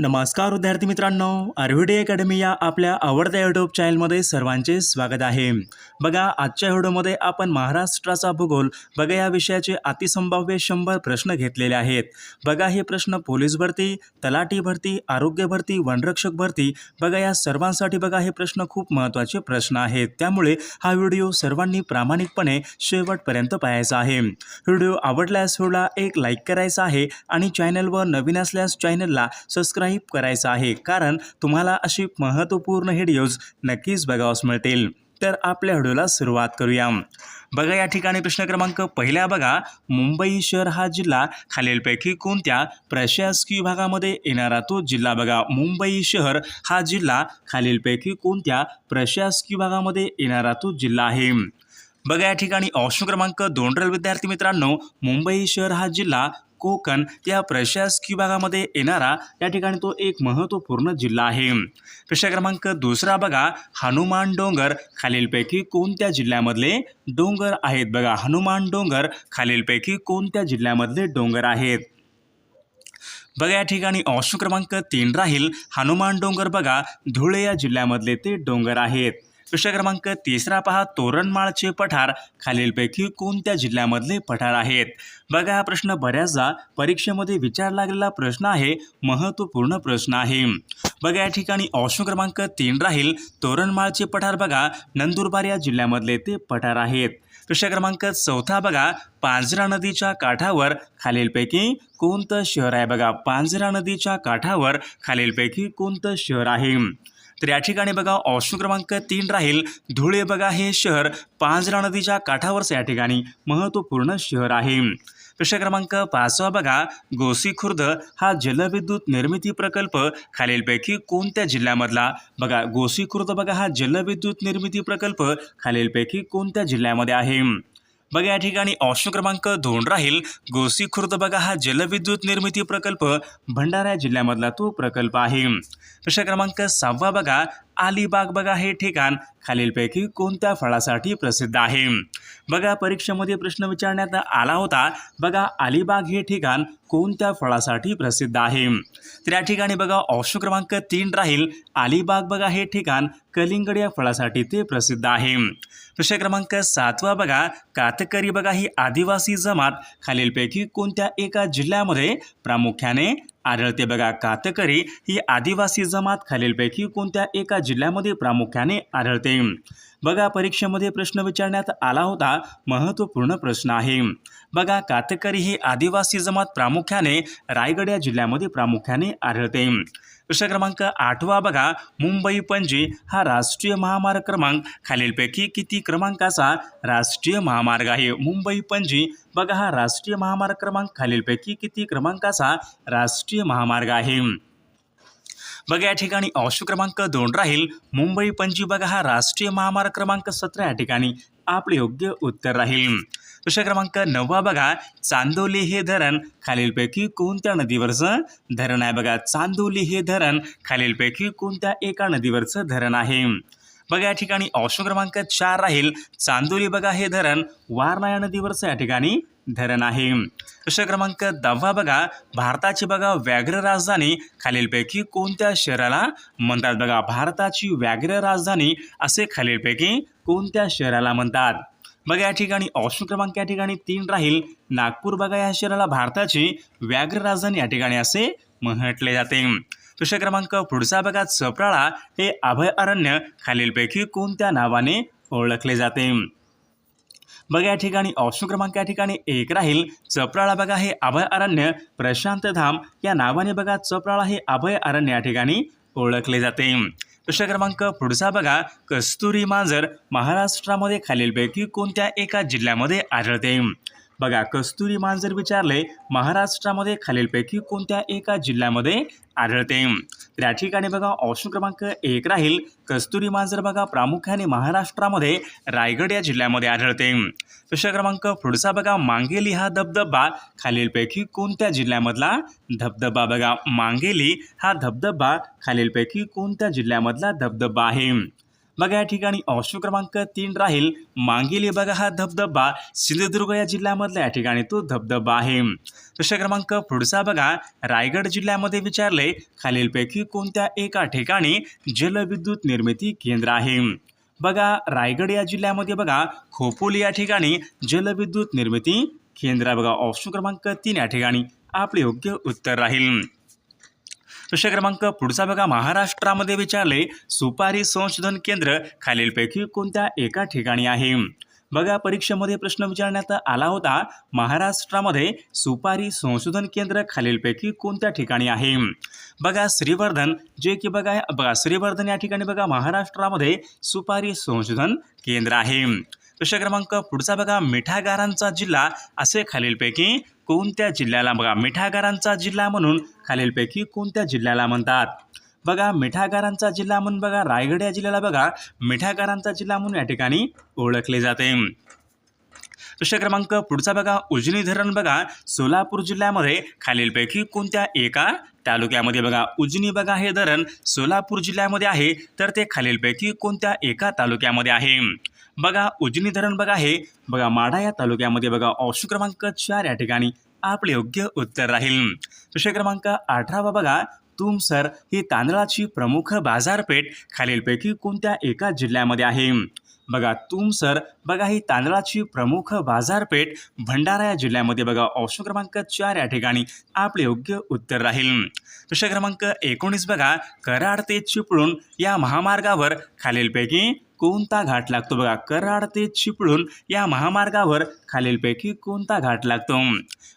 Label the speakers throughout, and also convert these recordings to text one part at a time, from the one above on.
Speaker 1: नमस्कार विद्यार्थी मित्रांनो आरव्हीडी अकॅडमी या आपल्या आवडत्या यूट्यूब चॅनलमध्ये सर्वांचे स्वागत आहे. बघा आजच्या व्हिडिओमध्ये आपण महाराष्ट्राचा भूगोल बघा या विषयाचे अतिसंभाव्य शंभर प्रश्न घेतलेले आहेत. बघा हे प्रश्न पोलीस भरती तलाठी भरती आरोग्य भरती वनरक्षक भरती बघा या सर्वांसाठी बघा हे प्रश्न खूप महत्त्वाचे प्रश्न आहेत. त्यामुळे हा व्हिडिओ सर्वांनी प्रामाणिकपणे शेवटपर्यंत पाहायचा आहे. व्हिडिओ आवडल्यास व्हिडिओला एक लाईक करायचा आहे आणि चॅनलवर नवीन असल्यास चॅनलला सबस्क्राईब करायचं आहे. कारण तुम्हाला अशी महत्त्वपूर्ण व्हिडिओज नक्कीच बघावस मिळतील. तर आपल्या व्हिडिओला सुरुवात करूया. बघा या ठिकाणी प्रश्न क्रमांक पहिला बघा. मुंबई शहर हा जिल्हा खालीलपैकी कोणत्या प्रशासकीय विभागामध्ये येणारा तो जिल्हा बघा. मुंबई शहर हा जिल्हा खालीलपैकी कोणत्या प्रशासकीय विभागामध्ये येणारा तो जिल्हा आहे. बघा या ठिकाणी ऑप्शन क्रमांक दोन रेल विद्यार्थी मित्रांनो मुंबई शहर हा जिल्हा कोकण या प्रशासकीय विभागामध्ये येणारा या ठिकाणी तो एक महत्त्वपूर्ण जिल्हा आहे. प्रश्न क्रमांक दुसरा बघा. हनुमान डोंगर खालीलपैकी कोणत्या जिल्ह्यामधले डोंगर आहेत? बघा हनुमान डोंगर खालीलपैकी कोणत्या जिल्ह्यामधले डोंगर आहेत? बघा या ठिकाणी ऑप्शन क्रमांक तीन राहील. हनुमान डोंगर बघा धुळे या जिल्ह्यामधले ते डोंगर आहेत. प्रश्न क्रमांक तिसरा पहा तोरणमाळचे पठार. खालीलपैकी कोणत्या जिल्ह्यामधले पठार आहेत? बघा हा प्रश्न बऱ्याचदा परीक्षेमध्ये विचारला गेलेला प्रश्न आहे महत्त्वपूर्ण प्रश्न आहे. बघा या ठिकाणी ऑप्शन क्रमांक तीन राहील. तोरणमाळचे पठार बघा नंदुरबार या जिल्ह्यामधले ते पठार आहेत. प्रश्न क्रमांक चौथा बघा पांझरा नदीच्या काठावर खालीलपैकी कोणतं शहर आहे? बघा पांझरा नदीच्या काठावर खालीलपैकी कोणतं शहर आहे? तर या ठिकाणी बघा ऑप्शन क्रमांक तीन राहील. धुळे बघा हे शहर पांझरा नदीच्या काठावरचं या ठिकाणी महत्त्वपूर्ण शहर आहे. प्रश्न क्रमांक पाचवा बघा गोसी खुर्द हा जलविद्युत निर्मिती प्रकल्प खालीलपैकी कोणत्या जिल्ह्यामधला? बघा गोसी खुर्द बघा हा जलविद्युत निर्मिती प्रकल्प खालीलपैकी कोणत्या जिल्ह्यामध्ये आहे? बघा या ठिकाणी ऑप्शन क्रमांक दोन राहील. गोसी खुर्द बघा हा जलविद्युत निर्मिती प्रकल्प भंडारा जिल्ह्यामधला तो प्रकल्प आहे. प्रश्न क्रमांक सहावा बघा अलिबाग बघा हे ठिकाण खालीलपैकी कोणत्या फळासाठी प्रसिद्ध आहे? बघा परीक्षेमध्ये प्रश्न विचारण्यात आला होता. बघा अलिबाग हे ठिकाण कोणत्या फळासाठी प्रसिद्ध आहे? तर या ठिकाणी बघा ऑप्शन क्रमांक तीन राहील. अलिबाग बघा हे ठिकाण कलिंगड या फळासाठी ते प्रसिद्ध आहे. प्रश्न क्रमांक सातवा बघा कातकरी बघा ही आदिवासी जमात. खालीलपैकी कोणत्या एका जिल्ह्यामध्ये प्रामुख्याने आढळते बघा कातकरी ही आदिवासी जमात. खालीलपैकी कोणत्या एका जिल्ह्यामध्ये प्रामुख्याने आढळते? बघा परीक्षेमध्ये प्रश्न विचारण्यात आला होता महत्त्वपूर्ण प्रश्न आहे. बघा कातकरी ही आदिवासी जमात प्रामुख्याने रायगड या जिल्ह्यामध्ये प्रामुख्याने आढळते. प्रश्न क्रमांक आठवा बघा. मुंबई पणजी हा राष्ट्रीय महामार्ग क्रमांक. खालीलपैकी किती क्रमांकाचा राष्ट्रीय महामार्ग आहे? मुंबई पणजी बघा हा राष्ट्रीय महामार्ग क्रमांक. खालीलपैकी किती क्रमांकाचा राष्ट्रीय महामार्ग आहे? बघा या ठिकाणी ऑप्शन क्रमांक दोन राहील. मुंबई पणजी बघा हा राष्ट्रीय महामार्ग क्रमांक सतरा. या ठिकाणी आपले योग्य उत्तर राहील. प्रश्न क्रमांक नववा बघा. चांदोली हे धरण खालीलपैकी कोणत्या नदीवरचं धरण आहे? बघा चांदोली हे धरण खालीलपैकी कोणत्या एका नदीवरचं धरण आहे? बघा या ठिकाणी ऑप्शन क्रमांक चार राहील. चांदोली बघा हे धरण वारणा या नदीवरचं या ठिकाणी धरण आहे. प्रश्न क्रमांक दहावा बघा. भारताची बघा व्याघ्र राजधानी खालीलपैकी कोणत्या शहराला म्हणतात? बघा भारताची व्याघ्र राजधानी असे खालीलपैकी कोणत्या शहराला म्हणतात? बघा या ठिकाणी ऑप्शन क्रमांक या ठिकाणी तीन राहील. नागपूर बघा या शहराला भारताची व्याघ्र राजधानी या ठिकाणी असे म्हटले जाते. प्रश्न क्रमांक पुढचा बघा चपराळा हे अभयारण्य खालीलपैकी कोणत्या नावाने ओळखले जाते? बघा या ठिकाणी ऑप्शन क्रमांक या ठिकाणी एक राहील. चपराळा बघा हे अभयारण्य प्रशांत धाम या नावाने बघा चपराळा हे अभयारण्य या ठिकाणी ओळखले जाते. प्रश्न क्रमांक पुढचा बघा. कस्तुरी मांजर महाराष्ट्रामध्ये खालीलपैकी कोणत्या एका जिल्ह्यामध्ये आढळते? बघा कस्तुरी मांजर विचारले महाराष्ट्रामध्ये खालीलपैकी कोणत्या एका जिल्ह्यामध्ये आढळते? तर या ठिकाणी बघा ऑप्शन क्रमांक एक राहील. कस्तुरी मांजर बघा प्रामुख्याने महाराष्ट्रामध्ये रायगड या जिल्ह्यामध्ये आढळते. प्रश्न क्रमांक पुढचा बघा मांगेली हा धबधबा खालीलपैकी कोणत्या जिल्ह्यामधला धबधबा बघा? मांगेली हा धबधबा खालीलपैकी कोणत्या जिल्ह्यामधला धबधबा आहे? बघा या ठिकाणी ऑप्शन क्रमांक तीन राहील. मांगेली बघा हा धबधबा सिंधुदुर्ग या जिल्ह्यामधला या ठिकाणी तो धबधबा आहे. प्रश्न क्रमांक पुढचा बघा. रायगड जिल्ह्यामध्ये विचारले खालीलपैकी कोणत्या एका ठिकाणी जलविद्युत निर्मिती केंद्र आहे? बघा रायगड या जिल्ह्यामध्ये बघा खोपोली या ठिकाणी जलविद्युत निर्मिती केंद्र बघा ऑप्शन क्रमांक तीन या ठिकाणी. आपले योग्य उत्तर राहील. प्रश्न क्रमांक पुढचा बघा. महाराष्ट्रामध्ये विचारले सुपारी संशोधन केंद्र खालीलपैकी कोणत्या एका ठिकाणी आहे? बघा परीक्षेमध्ये प्रश्न विचारण्यात आला होता. महाराष्ट्रामध्ये सुपारी संशोधन केंद्र खालीलपैकी कोणत्या ठिकाणी आहे? बघा श्रीवर्धन. जे की बघा बघा श्रीवर्धन या ठिकाणी बघा महाराष्ट्रामध्ये सुपारी संशोधन केंद्र आहे. प्रश्न क्रमांक पुढचा बघा. मिठागारांचा जिल्हा असे खालीलपैकी कोणत्या जिल्ह्याला बघा मिठागारांचा जिल्हा म्हणून खालीलपैकी कोणत्या जिल्ह्याला म्हणतात? बघा मिठागारांचा जिल्हा म्हणून बघा रायगड या जिल्ह्याला बघा मिठागारांचा जिल्हा म्हणून या ठिकाणी ओळखले जाते. प्रश्न क्रमांक पुढचा बघा उजनी धरण बघा सोलापूर जिल्ह्यामध्ये खालीलपैकी कोणत्या एका तालुक्यामध्ये बघा उजनी बघा हे धरण सोलापूर जिल्ह्यामध्ये आहे तर ते खालीलपैकी कोणत्या एका तालुक्यामध्ये आहे? बघा उजनी धरण बघा हे. बघा माढा या तालुक्यामध्ये बघा ऑप्शन क्रमांक चार या ठिकाणी आपले योग्य उत्तर राहील. प्रश्न क्रमांक अठरावा बघा. तुमसर ही तांदळाची प्रमुख बाजारपेठ खालीलपैकी कोणत्या एका जिल्ह्यामध्ये आहे? बघा तुमसर बघा ही तांदळाची प्रमुख बाजारपेठ भंडारा या जिल्ह्यामध्ये बघा. ऑप्शन क्रमांक चार या ठिकाणी आपले योग्य उत्तर राहील. प्रश्न क्रमांक एकोणीस बघा. कराड ते चिपळूण या महामार्गावर खालीलपैकी कोणता घाट लागतो बघा? कराड ते चिपळूण या महामार्गावर खालीलपैकी कोणता घाट लागतो?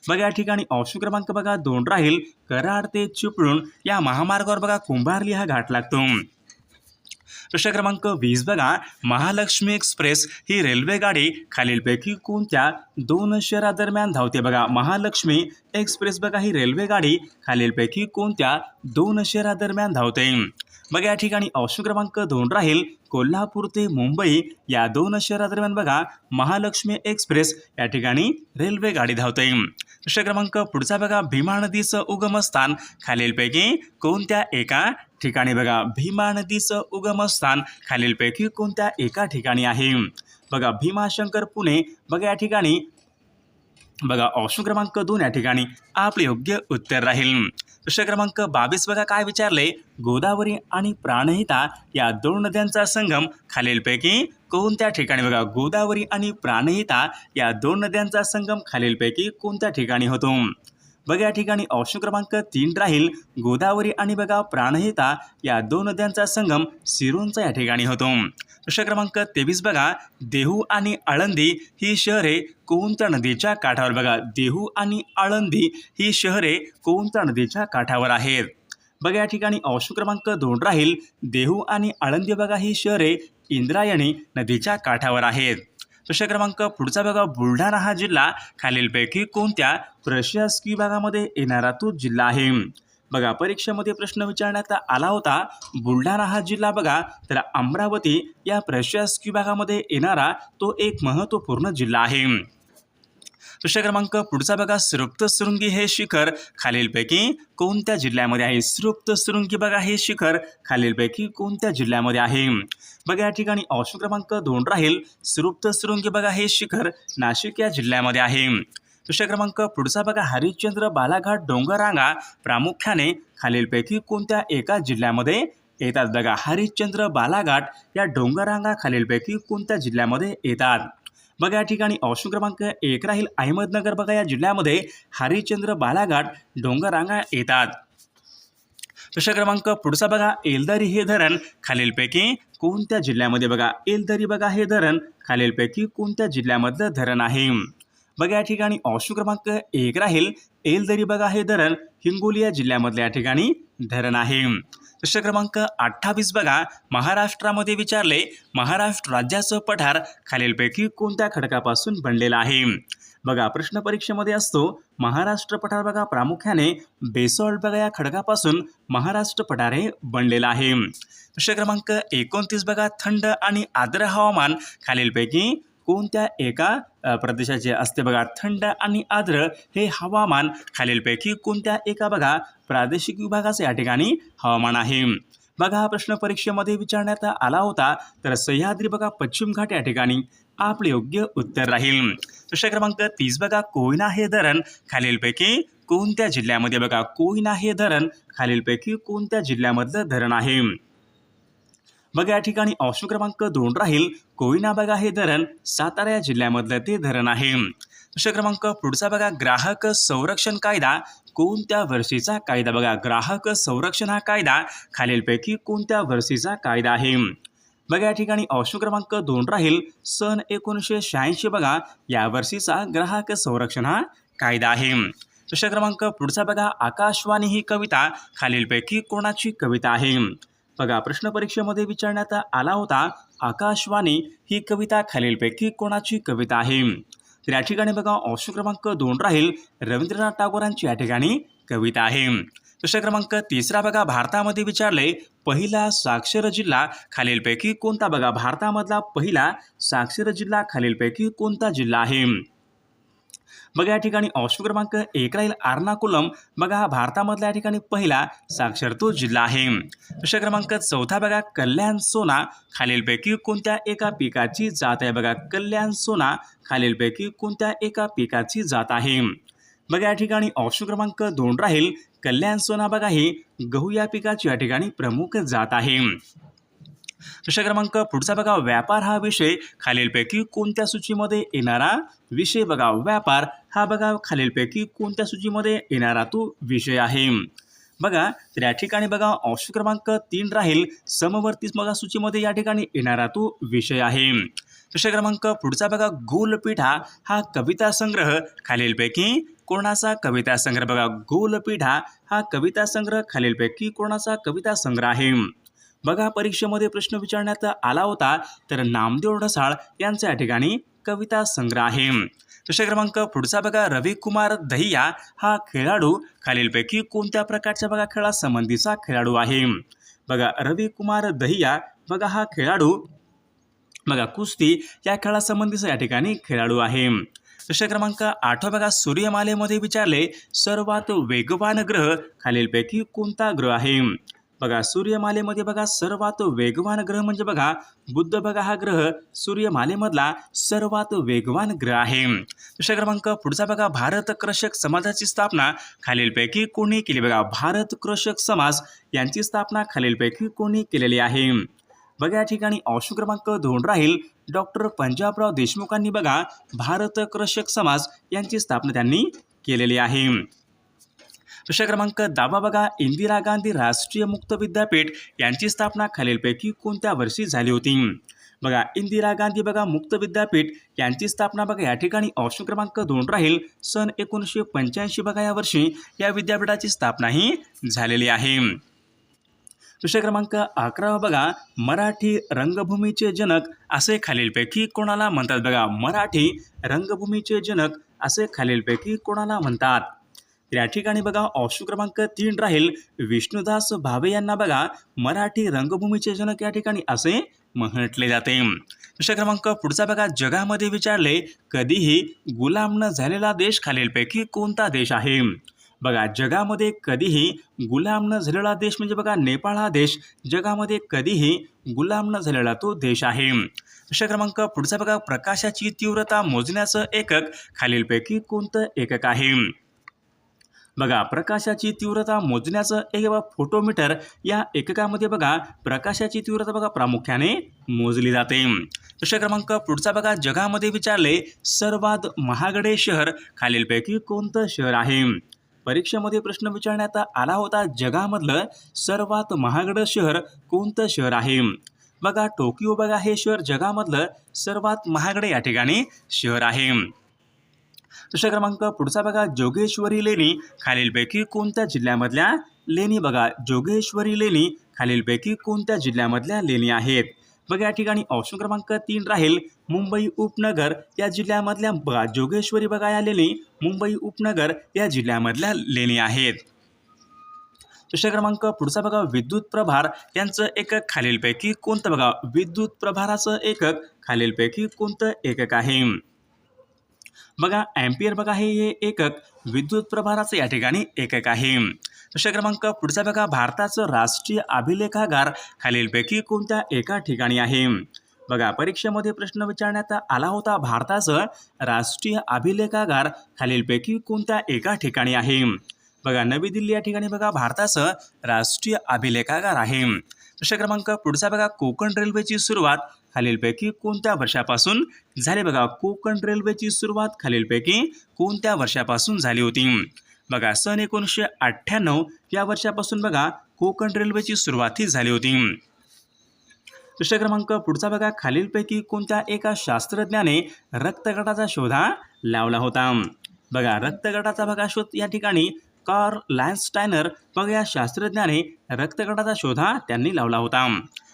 Speaker 1: बघा या ठिकाणी ऑप्शन क्रमांक बघा दोन राहील. कराड ते चिपळूण या महामार्गावर बघा कुंभारली हा घाट लागतो. प्रश्न क्रमांक वीस बघा. महालक्ष्मी एक्सप्रेस ही रेल्वे गाडी खालीलपैकी कोणत्या दोन शहरादरम्यान धावते बघा? महालक्ष्मी एक्सप्रेस बघा ही रेल्वे गाडी खालीलपैकी कोणत्या दोन शहरादरम्यान धावते? बघा या ठिकाणी ऑप्शन क्रमांक दोन राहील. कोल्हापूर ते मुंबई या दोन शहरादरम्यान बघा महालक्ष्मी एक्सप्रेस या ठिकाणी रेल्वे गाडी धावते. प्रश्न क्रमांक पुढचा बघा भीमा नदीचं उगमस्थान खालीलपैकी कोणत्या एका ठिकाणी बघा भीमा नदीचं उगमस्थान खालीलपैकी कोणत्या एका ठिकाणी आहे? बघा भीमाशंकर पुणे. बघा या ठिकाणी बघा ऑप्शन क्रमांक दोन या ठिकाणी आपले योग्य उत्तर राहील. प्रश्न क्रमांक बावीस बघा काय विचारले गोदावरी आणि प्राणहिता या दोन नद्यांचा संगम खालीलपैकी कोणत्या ठिकाणी? बघा गोदावरी आणि प्राणहिता या दोन नद्यांचा संगम खालीलपैकी कोणत्या ठिकाणी होतो? बघा या ठिकाणी ऑप्शन क्रमांक तीन राहील. गोदावरी आणि बघा प्राणहिता या दोन नद्यांचा संगम सिरोंचा या ठिकाणी होतो. प्रश्न क्रमांक तेवीस बघा. देहू आणि आळंदी ही शहरे कोणत्या नदीच्या काठावर? बघा देहू आणि आळंदी ही शहरे कोणत्या नदीच्या काठावर आहेत? बघा या ठिकाणी ऑप्शन क्रमांक दोन राहील. देहू आणि आळंदी बघा ही शहरे इंद्रायणी नदीच्या काठावर आहेत. प्रश्न क्रमांक पुढचा बघा. बुलढाणा हा जिल्हा खालीलपैकी कोणत्या प्रशासकीय भागामध्ये येणारा तो जिल्हा आहे? बघा परीक्षेमध्ये प्रश्न विचारण्यात आला होता. बुलढाणा हा जिल्हा बघा. तर अमरावती या प्रशासकीय भागामध्ये येणारा तो एक महत्त्वपूर्ण जिल्हा आहे. प्रश्न क्रमांक पुढचा बघा. श्रुप्त सुरुंगी हे शिखर खालीलपैकी कोणत्या जिल्ह्यामध्ये आहे? श्रुप्त सुरुंगी बघा हे शिखर खालीलपैकी कोणत्या जिल्ह्यामध्ये आहे? बघा या ठिकाणी ऑप्शन क्रमांक दोन राहील. श्रुप्त सुरुंगी बघा हे शिखर नाशिक या जिल्ह्यामध्ये आहे. प्रश्न क्रमांक पुढचा बघा. हरिश्चंद्र बालाघाट डोंगररांगा प्रामुख्याने खालीलपैकी कोणत्या एका जिल्ह्यामध्ये येतात? बघा हरिश्चंद्र बालाघाट या डोंगररांगा खालीलपैकी कोणत्या जिल्ह्यामध्ये येतात? बघा या ठिकाणी ऑप्शन क्रमांक एक राहील. अहमदनगर बघा या जिल्ह्यामध्ये हरिश्चंद्र बालाघाट डोंगररांगा येतात. प्रश्न क्रमांक पुढचा बघा. एलदरी हे धरण खालीलपैकी कोणत्या जिल्ह्यामध्ये बघा? एलदरी बघा हे धरण खालीलपैकी कोणत्या जिल्ह्यामधलं धरण आहे? बघा या ठिकाणी ऑप्शन क्रमांक एक राहील. एलदरी बघा हे धरण हिंगोली या जिल्ह्यामधल्या या ठिकाणी धरण आहे. प्रश्न क्रमांक अठ्ठावीस बघा. महाराष्ट्रामध्ये विचारले महाराष्ट्र राज्याचं पठार खालीलपैकी कोणत्या खडकापासून बनलेलं आहे? बघा प्रश्न परीक्षेमध्ये असतो महाराष्ट्र पठार बघा प्रामुख्याने बेसॉल्ट बघा या खडकापासून महाराष्ट्र पठार हे बनलेलं आहे. प्रश्न क्रमांक एकोणतीस बघा थंड आणि आर्द्र हवामान खालीलपैकी कोणत्या एका प्रदेशाचे असते बघा थंड आणि आर्द्र हे हवामान खालीलपैकी कोणत्या एका बघा प्रादेशिक विभागाचे या ठिकाणी हवामान आहे. बघा हा प्रश्न परीक्षेमध्ये विचारण्यात आला होता तर सह्याद्री बघा पश्चिम घाट या ठिकाणी आपले योग्य उत्तर राहील. प्रश्न क्रमांक तीस बघा कोयना हे धरण खालीलपैकी कोणत्या जिल्ह्यामध्ये बघा कोयना हे धरण खालीलपैकी कोणत्या जिल्ह्यामधलं धरण आहे? बघा या ठिकाणी ऑप्शन क्रमांक दोन राहील. कोयना बघा हे धरण. सातारा या जिल्ह्यामधलं ते धरण आहे. प्रश्न क्रमांक पुढचा बघा ग्राहक संरक्षण कायदा. कोणत्या वर्षीचा कायदा बघा ग्राहक संरक्षण हा कायदा. खालीलपैकी कोणत्या वर्षीचा कायदा आहे? बघा या ठिकाणी ऑप्शन क्रमांक दोन राहील. सन एकोणीसशे शहाऐंशी बघा या वर्षीचा ग्राहक संरक्षण हा कायदा आहे. प्रश्न क्रमांक पुढचा बघा आकाशवाणी ही कविता. खालीलपैकी कोणाची कविता आहे? बघा प्रश्न परीक्षेमध्ये विचारण्यात आला होता आकाशवाणी ही कविता खालीलपैकी कोणाची कविता आहे? तर या ठिकाणी बघा ऑप्शन क्रमांक दोन राहील रवींद्रनाथ टागोरांची या ठिकाणी कविता आहे. प्रश्न क्रमांक तिसरा बघा भारतामध्ये विचारले पहिला साक्षर जिल्हा खालीलपैकी कोणता? बघा भारतामधला पहिला साक्षर जिल्हा खालीलपैकी कोणता जिल्हा आहे? बघा या ठिकाणी ऑप्शन क्रमांक एक राहील आर्नाकुलम. बघा हा भारतामधला या ठिकाणी पहिला साक्षर तो जिल्हा आहे. प्रश्न क्रमांक चौथा बघा कल्याण सोना. खालीलपैकी कोणत्या एका पिकाची जात आहे? बघा कल्याण सोना खालीलपैकी कोणत्या एका पिकाची जात आहे? बघा या ठिकाणी ऑप्शन क्रमांक दोन राहील. कल्याण सोना बघा ही गहू या पिकाची या ठिकाणी प्रमुख जात आहे. प्रश्न क्रमांक पुढचा बघा व्यापार हा विषय खालीलपैकी कोणत्या सूचीमध्ये येणारा? विषय बघा व्यापार हा बघा खालीलपैकी कोणत्या सूचीमध्ये येणारा तो विषय आहे? बघा तर या ठिकाणी बघा ऑप्शन क्रमांक तीन राहील. समवर्तीस बघा सूचीमध्ये या ठिकाणी येणारा तो विषय आहे. प्रश्न क्रमांक पुढचा बघा गोलपीठा हा कविता संग्रह. खालीलपैकी कोणाचा कविता संग्रह? बघा गोलपीठा हा कविता संग्रह खालीलपैकी कोणाचा कविता संग्रह आहे? बघा परीक्षेमध्ये प्रश्न विचारण्यात आला होता तर नामदेव ढसाळ यांचा या ठिकाणी कविता संग्रह आहे. प्रश्न क्रमांक पुढचा बघा रविकुमार दहिया हा खेळाडू खालीलपैकी कोणत्या प्रकारच्या बघा खेळासंबंधीचा खेळाडू आहे? बघा रविकुमार दहिया बघा हा खेळाडू बघा कुस्ती या खेळासंबंधीचा या ठिकाणी खेळाडू आहे. प्रश्न क्रमांक आठ बघा सूर्यमालेमध्ये विचारले सर्वात वेगवान ग्रह खालीलपैकी कोणता ग्रह आहे? बघा सूर्यमालेमध्ये बघा सर्वात वेगवान ग्रह म्हणजे बघा बुद्ध बघा हा ग्रह सूर्यमालेमधला सर्वात वेगवान ग्रह आहे. दुसरा क्रमांक पुढचा बघा भारत कृषक समाजाची स्थापना खालीलपैकी कोणी केली? बघा भारत कृषक समाज यांची स्थापना खालीलपैकी कोणी केलेली आहे? बघा या ठिकाणी ऑप्शन क्रमांक दोन राहील. डॉक्टर पंजाबराव देशमुखांनी बघा भारत कृषक समाज यांची स्थापना त्यांनी केलेली आहे. प्रश्न क्रमांक दहावा बघा. इंदिरा गांधी राष्ट्रीय मुक्त विद्यापीठ यांची स्थापना खालीलपैकी कोणत्या वर्षी झाली होती? बघा इंदिरा गांधी बघा मुक्त विद्यापीठ यांची स्थापना बघा या ठिकाणी ऑप्शन क्रमांक दोन राहील. सन एकोणीसशे पंच्याऐंशी बघा या वर्षी या विद्यापीठाची स्थापना ही झालेली आहे. प्रश्न क्रमांक अकरावा बघा. मराठी रंगभूमीचे जनक असे खालीलपैकी कोणाला म्हणतात? बघा मराठी रंगभूमीचे जनक असे खालीलपैकी कोणाला म्हणतात? तर या ठिकाणी बघा ऑप्शन क्रमांक तीन राहील. विष्णुदास भावे यांना बघा मराठी रंगभूमीचे जनक या ठिकाणी असे म्हटले जाते. प्रश्न क्रमांक पुढचा बघा जगामध्ये विचारले कधीही गुलाम न झालेला देश खालीलपैकी कोणता देश आहे? बघा जगामध्ये कधीही गुलाम न झालेला देश म्हणजे बघा नेपाळ हा देश. जगामध्ये कधीही गुलाम न झालेला तो देश आहे. प्रश्न क्रमांक पुढचा बघा प्रकाशाची तीव्रता मोजण्याचं एकक खालीलपैकी कोणतं एकक आहे? बघा प्रकाशाची तीव्रता मोजण्याचं एक फोटोमीटर या एककामध्ये बघा प्रकाशाची तीव्रता बघा प्रामुख्याने मोजली जाते. प्रश्न क्रमांक पुढचा बघा जगामध्ये विचारले सर्वात महागडे शहर खालीलपैकी कोणतं शहर आहे? परीक्षेमध्ये प्रश्न विचारण्यात आला होता जगामधलं सर्वात महागडं शहर कोणतं शहर आहे? बघा टोकियो बघा हे शहर जगामधलं सर्वात महागडे या ठिकाणी शहर आहे. दुसरा क्रमांक पुढचा बघा जोगेश्वरी लेणी. खालीलपैकी कोणत्या जिल्ह्यामधल्या लेणी बघा? जोगेश्वरी लेणी खालीलपैकी कोणत्या जिल्ह्यामधल्या लेणी आहेत? बघा या ठिकाणी ऑप्शन क्रमांक तीन राहील. मुंबई उपनगर या जिल्ह्यामधल्या बघा जोगेश्वरी बघा या लेणी. मुंबई उपनगर या जिल्ह्यामधल्या लेणी आहेत. प्रश्न क्रमांक पुढचा बघा विद्युत प्रभार. यांचं एकक खालीलपैकी कोणतं बघा? विद्युत प्रभाराचं एकक खालीलपैकी कोणतं एकक आहे? बघा ॲम्पियर बघा हे हे एकक विद्युत प्रभाराचं या ठिकाणी एकक आहे. प्रश्न क्रमांक पुढचा बघा भारताचं राष्ट्रीय अभिलेखागार खालीलपैकी कोणत्या एका ठिकाणी आहे? बघा परीक्षेमध्ये प्रश्न विचारण्यात आला होता भारताचं राष्ट्रीय अभिलेखागार खालीलपैकी कोणत्या एका ठिकाणी आहे? बघा नवी दिल्ली या ठिकाणी बघा भारताचं राष्ट्रीय अभिलेखागार आहे. प्रश्न क्रमांक पुढचा बघा कोकण रेल्वेची सुरुवात खालीलपैकी कोणत्या वर्षापासून झाले बघा कोकण रेल्वेची सुरुवात खालीलपैकी कोणत्या वर्षापासून झाली होती? बघा सन एकोणीसशे अठ्ठ्याण्णव या वर्षापासून बघा कोकण रेल्वेची सुरुवात ही झाली होती. प्रश्न क्रमांक पुढचा बघा खालीलपैकी कोणत्या एका शास्त्रज्ञाने रक्तगटाचा शोधा लावला होता? बघा रक्तगटाचा बघा शोध या ठिकाणी कार्ल लॅन्स्टायनर बघा या शास्त्रज्ञाने रक्तगटाचा शोधा त्यांनी लावला होता.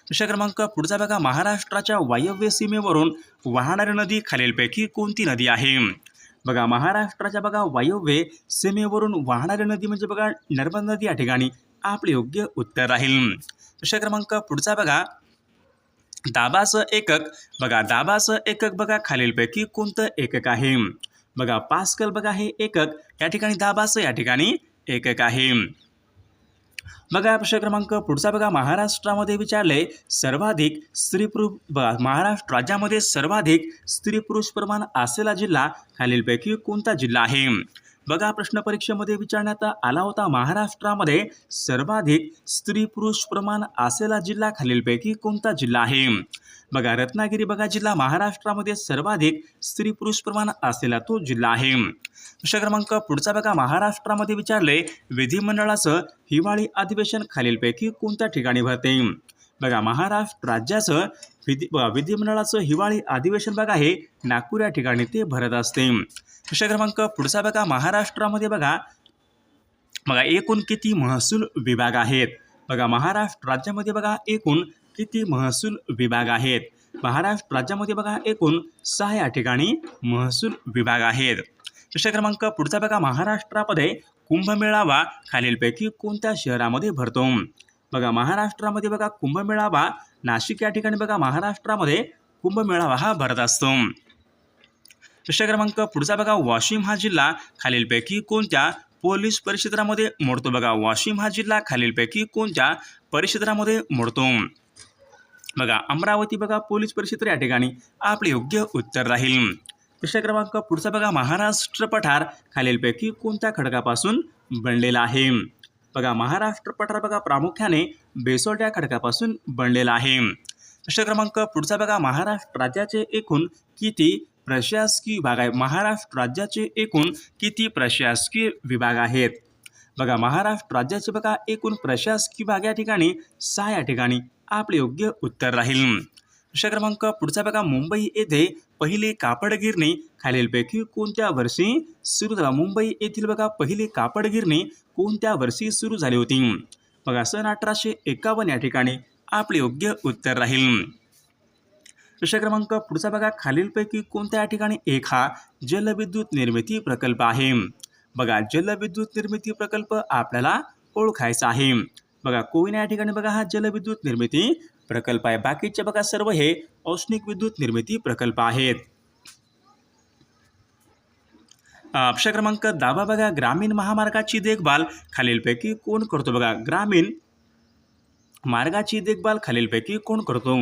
Speaker 1: प्रश्न क्रमांक पुढचा बघा. महाराष्ट्राच्या वायव्य सीमेवरून वाहणारी नदी खालीलपैकी कोणती नदी आहे? बघा महाराष्ट्राच्या बघा वायव्य सीमेवरून वाहणारी नदी म्हणजे बघा नर्मदा नदी या ठिकाणी आपले योग्य उत्तर राहील. प्रश्न क्रमांक पुढचा बघा. दाबाचं एकक. बघा दाबाचं एकक बघा खालीलपैकी कोणतं एकक आहे? बघा पास्कल बघा हे एकक. या ठिकाणी दाबाचं या ठिकाणी एकक आहे. बघा प्रश्न क्रमांक पुढचा बघा. महाराष्ट्रामध्ये विचारले सर्वाधिक स्त्री पुरुष महाराष्ट्र राज्यामध्ये सर्वाधिक स्त्री पुरुष प्रमाण असलेला जिल्हा खालीलपैकी कोणता जिल्हा आहे? बघा प्रश्न परीक्षेमध्ये विचारण्यात आला होता. महाराष्ट्रामध्ये सर्वाधिक स्त्री पुरुष प्रमाण असलेला जिल्हा खालीलपैकी कोणता जिल्हा आहे? बघा रत्नागिरी बघा जिल्हा. महाराष्ट्रामध्ये सर्वाधिक स्त्री पुरुष प्रमाण असलेला तो जिल्हा आहे. प्रश्न क्रमांक पुढचा बघा. महाराष्ट्रामध्ये विचारले विधिमंडळाचं हिवाळी अधिवेशन खालीलपैकी कोणत्या ठिकाणी भरते? बघा महाराष्ट्र राज्याचं विधी विधिमंडळाचं हिवाळी अधिवेशन बघा हे नागपूर या ठिकाणी ते भरत असते. प्रश्न क्रमांक पुढचा बघा महाराष्ट्रामध्ये बघा बघा एकूण किती महसूल विभाग आहेत? बघा महाराष्ट्र राज्यामध्ये बघा एकूण किती महसूल विभाग आहेत? महाराष्ट्र राज्यामध्ये बघा एकूण सहा या ठिकाणी महसूल विभाग आहेत. प्रश्न क्रमांक पुढचा बघा महाराष्ट्रामध्ये कुंभमेळावा खालीलपैकी कोणत्या शहरामध्ये भरतो? बघा महाराष्ट्रामध्ये बघा कुंभमेळावा नाशिक या ठिकाणी बघा महाराष्ट्रामध्ये कुंभमेळावा हा भरत असतो. प्रश्न क्रमांक पुढचा बघा वाशिम हा जिल्हा खालीलपैकी कोणत्या पोलीस परिक्षेत्रामध्ये मोडतो? बघा वाशिम हा जिल्हा खालीलपैकी कोणत्या परिक्षेत्रामध्ये मोडतो? बघा अमरावती बघा पोलीस परिक्षेत्र या ठिकाणी आपले योग्य उत्तर राहील. प्रश्न क्रमांक पुढचा बघा महाराष्ट्र पठार खालीलपैकी कोणत्या खडकापासून बनलेला आहे? बघा महाराष्ट्र पठार बघा प्रामुख्याने बेसोल्ट या खडकापासून बनलेला आहे. प्रश्न क्रमांक पुढचा बघा महाराष्ट्र राज्याचे एकूण किती प्रशासकीय विभाग आहे? महाराष्ट्र राज्याचे एकूण किती प्रशासकीय विभाग आहेत? बघा महाराष्ट्र राज्याचे बघा एकूण प्रशासकीय विभाग या ठिकाणी सहा या ठिकाणी आपले योग्य उत्तर राहील. प्रश्न क्रमांक पुढचा बघा. मुंबई येथे पहिली कापड गिरणी खालीलपैकी कोणत्या वर्षी सुरू झाला? मुंबई येथील बघा पहिली कापड गिरणी कोणत्या वर्षी सुरू झाली होती? बघा सन अठराशे एकावन्न या ठिकाणी आपले योग्य उत्तर राहील. प्रश्न क्रमांक पुढचा बघा. खालीलपैकी कोणत्या या ठिकाणी? एक हा जलविद्युत निर्मिती प्रकल्प आहे. बघा जलविद्युत निर्मिती प्रकल्प आपल्याला ओळखायचा आहे. बघा कोयना या ठिकाणी बघा हा जलविद्युत निर्मिती प्रकल्प आहे. बाकीचे बघा सर्व हे औष्णिक विद्युत निर्मिती प्रकल्प आहेत. अक्षर क्रमांक दहावा बघा. ग्रामीण महामार्गाची देखभाल खालीलपैकी कोण करतो बघा? ग्रामीण मार्गाची देखभाल खालीलपैकी कोण करतो?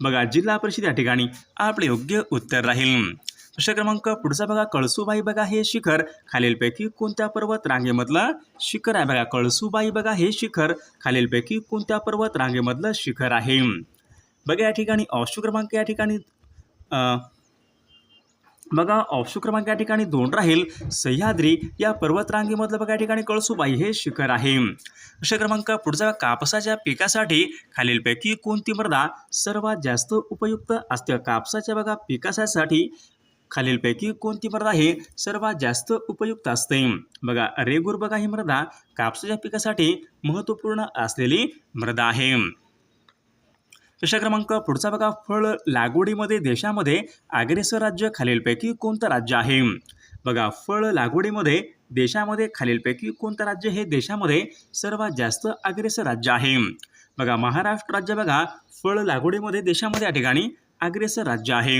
Speaker 1: बघा जिल्हा परिषद या ठिकाणी आपले योग्य उत्तर राहील. प्रश्न क्रमांक पुढचा बघा कळसुबाई बघा हे शिखर. खालीलपैकी कोणत्या पर्वत रांगेमधलं शिखर आहे बघा कळसुबाई बघा हे शिखर. खालीलपैकी कोणत्या पर्वत रांगेमधलं शिखर आहे? बघा या ठिकाणी ऑप्शन क्रमांक या ठिकाणी बघा ऑप्शन क्रमांक या ठिकाणी दोन राहील. सह्याद्री या पर्वतरांगेमधलं बघा या ठिकाणी कळसुबाई हे शिखर आहे. प्रश्न क्रमांक पुढचा कापसाच्या पिकासाठी खालीलपैकी कोणती मृदा सर्वात जास्त उपयुक्त असते? कापसाच्या बघा पिकासाठी खालीलपैकी कोणती मृदा हे सर्वात जास्त उपयुक्त असते? बघा रेगूर बघा ही मृदा कापसाच्या पिकासाठी महत्त्वपूर्ण असलेली मृदा आहे. प्रश्न क्रमांक? पुढचा बघा फळ लागवडीमध्ये देशामध्ये अग्रेसर राज्य खालीलपैकी कोणतं राज्य आहे? बघा फळ लागवडीमध्ये देशामध्ये खालीलपैकी कोणतं राज्य हे देशामध्ये सर्वात जास्त अग्रेसर राज्य आहे? बघा महाराष्ट्र राज्य बघा फळ लागवडीमध्ये देशामध्ये या ठिकाणी अग्रेसर राज्य आहे.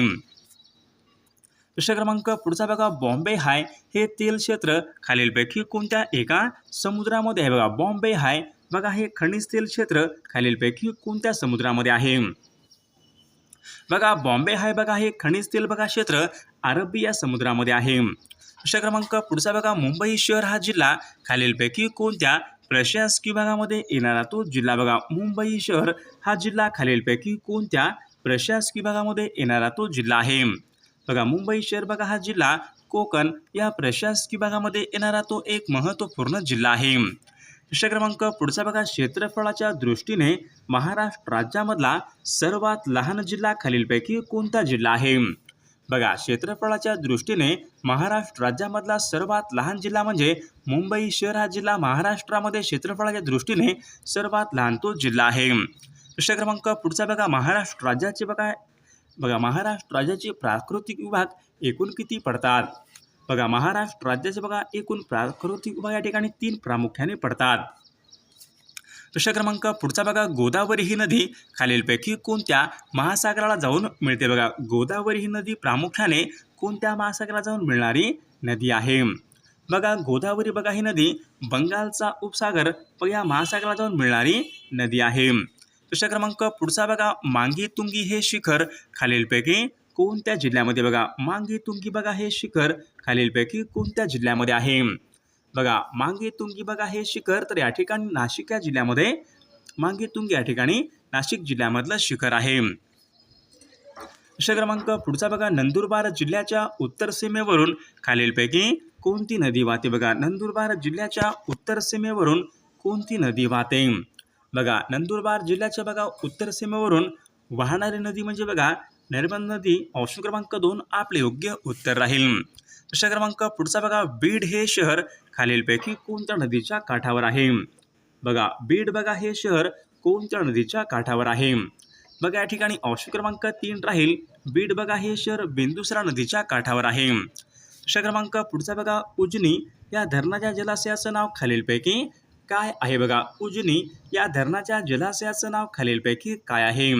Speaker 1: प्रश्न क्रमांक पुढचा बघा बॉम्बे हाय हे तेल क्षेत्र खालीलपैकी कोणत्या एका समुद्रामध्ये आहे? बघा बॉम्बे हाय. बघा हे खनिज तेल क्षेत्र खालीलपैकी कोणत्या समुद्रामध्ये आहे? बघा बॉम्बे हाय बघा हे खनिज तेल बघा क्षेत्र अरबी या समुद्रामध्ये आहे. प्रश्न क्रमांक पुढचा बघा मुंबई शहर हा जिल्हा खालीलपैकी कोणत्या प्रशासकीय विभागामध्ये येणारा तो जिल्हा? बघा मुंबई शहर हा जिल्हा खालीलपैकी कोणत्या प्रशासकीय विभागामध्ये येणारा तो जिल्हा आहे? बघा मुंबई शहर बघा हा जिल्हा कोकण या प्रशासकीय भागामध्ये येणारा तो एक महत्त्वपूर्ण जिल्हा आहे. प्रश्न क्रमांक पुढचा बघा क्षेत्रफळाच्या दृष्टीने महाराष्ट्र राज्यामधला सर्वात लहान जिल्हा खालीलपैकी कोणता जिल्हा आहे? बघा क्षेत्रफळाच्या दृष्टीने महाराष्ट्र राज्यामधला सर्वात लहान जिल्हा म्हणजे मुंबई शहर. हा जिल्हा महाराष्ट्रामध्ये क्षेत्रफळाच्या दृष्टीने सर्वात लहान तो जिल्हा आहे. प्रश्न क्रमांक पुढचा बघा महाराष्ट्र राज्याचे बघा बघा महाराष्ट्र राज्याचे प्राकृतिक विभाग एकूण किती पडतात? बघा महाराष्ट्र राज्याचे बघा एकूण प्राकृतिक विभाग या ठिकाणी तीन प्रामुख्याने पडतात. प्रश्न क्रमांक पुढचा बघा गोदावरी ही नदी खालीलपैकी कोणत्या महासागराला जाऊन मिळते? बघा गोदावरी ही नदी प्रामुख्याने कोणत्या महासागराला जाऊन मिळणारी नदी आहे? बघा गोदावरी बघा ही नदी बंगालचा उपसागर या महासागराला जाऊन मिळणारी नदी आहे. प्रश्न क्रमांक पुढचा बघा मांगी तुंगी हे शिखर. खालीलपैकी कोणत्या जिल्ह्यामध्ये बघा मांगी तुंगी बघा हे शिखर. खालीलपैकी कोणत्या जिल्ह्यामध्ये आहे? बघा मांगी तुंगी बघा हे शिखर तर या ठिकाणी नाशिक या जिल्ह्यामध्ये मांगी तुंगी या ठिकाणी नाशिक जिल्ह्यामधलं शिखर आहे. प्रश्न क्रमांक पुढचा बघा नंदुरबार जिल्ह्याच्या उत्तर सीमेवरून. खालीलपैकी कोणती नदी वाहते बघा नंदुरबार जिल्ह्याच्या उत्तर सीमेवरून कोणती नदी वाहते? बघा नंदुरबार जिल्ह्याच्या बघा उत्तर सीमेवरून वाहणारी नदी म्हणजे बघा नर्मद नदी ऑप्शन क्रमांक दोन आपले योग्य उत्तर राहील. प्रश्न क्रमांक पुढचा बघा बीड हे शहर खालीलपैकी कोणत्या नदीच्या काठावर आहे? बघा बीड बघा हे शहर कोणत्या नदीच्या काठावर आहे? बघा या ठिकाणी ऑप्शन क्रमांक तीन राहील बीड बघा हे शहर बिंदुसरा नदीच्या काठावर आहे. प्रश्न क्रमांक पुढचा बघा उजनी या धरणाच्या जलाशयाचं नाव खालीलपैकी काय आहे बघा? उजनी या धरणाच्या जलाशयाचं नाव खालीलपैकी काय आहे?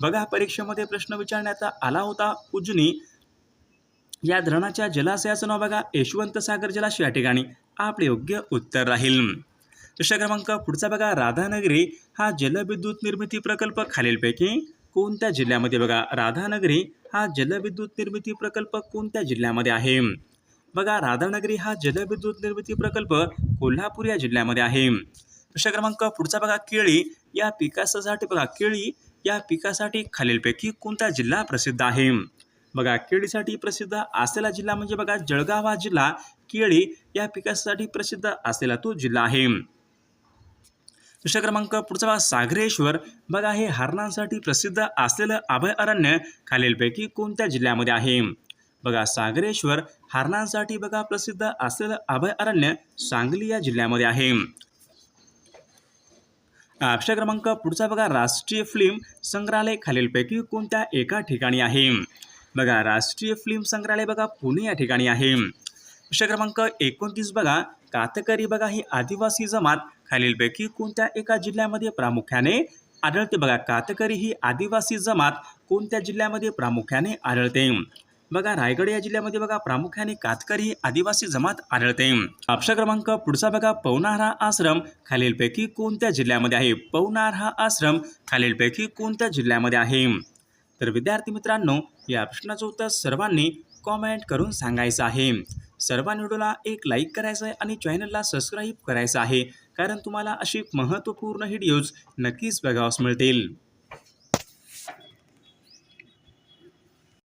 Speaker 1: बघा परीक्षेमध्ये प्रश्न विचारण्यात आला होता उजनी. या धरणाच्या जलाशयाचं नाव बघा यशवंत सागर जलाशय या ठिकाणी. आपले योग्य उत्तर राहील. प्रश्न क्रमांक पुढचा बघा राधानगरी. हा जलविद्युत निर्मिती प्रकल्प खालीलपैकी कोणत्या जिल्ह्यामध्ये बघा? राधानगरी हा जलविद्युत निर्मिती प्रकल्प कोणत्या जिल्ह्यामध्ये आहे? बघा राधानगरी हा जलविद्युत निर्मिती प्रकल्प कोल्हापूर या जिल्ह्यामध्ये आहे. प्रश्न क्रमांक पुढचा बघा केळी या पिकासाठी बघा केळी या पिकासाठी खालीलपैकी कोणता जिल्हा प्रसिद्ध आहे? बघा केळीसाठी प्रसिद्ध असलेला जिल्हा म्हणजे बघा जळगाव हा जिल्हा. केळी या पिकासाठी प्रसिद्ध असलेला तो जिल्हा आहे. प्रश्न क्रमांक पुढचा बघा सागरेश्वर. बघा हे हरणांसाठी प्रसिद्ध असलेलं अभयारण्य खालीलपैकी कोणत्या जिल्ह्यामध्ये आहे? बघा सागरेश्वर. हरणांसाठी बघा प्रसिद्ध असलेलं अभयारण्य सांगली या जिल्ह्यामध्ये आहे. अक्षय क्रमांक पुढचा बघा राष्ट्रीय फिल्म संग्रहालय खालीलपैकी कोणत्या एका ठिकाणी आहे? बघा राष्ट्रीय फिल्म संग्रहालय बघा पुणे या ठिकाणी आहे. अक्षय क्रमांक एकोणतीस बघा कातकरी बघा ही आदिवासी जमात खालीलपैकी कोणत्या एका जिल्ह्यामध्ये प्रामुख्याने आढळते? बघा कातकरी ही आदिवासी जमात कोणत्या जिल्ह्यामध्ये प्रामुख्याने आढळते? बघा रायगड या जिल्ह्यामध्ये बघा प्रामुख्याने कातकरी ही आदिवासी जमात आढळते. अपशा क्रमांक पुढचा बघा पवनार हा आश्रम खालीलपैकी कोणत्या जिल्ह्यामध्ये आहे? पवनार हा आश्रम खालीलपैकी कोणत्या जिल्ह्यामध्ये आहे? तर विद्यार्थी मित्रांनो या प्रश्नाचं उत्तर सर्वांनी कॉमेंट करून सांगायचं आहे. सर्वांनी व्हिडिओला एक लाईक करायचं आहे आणि चॅनलला सबस्क्राईब करायचं आहे. कारण तुम्हाला अशी महत्त्वपूर्ण व्हिडिओज नक्कीच बघावास मिळतील.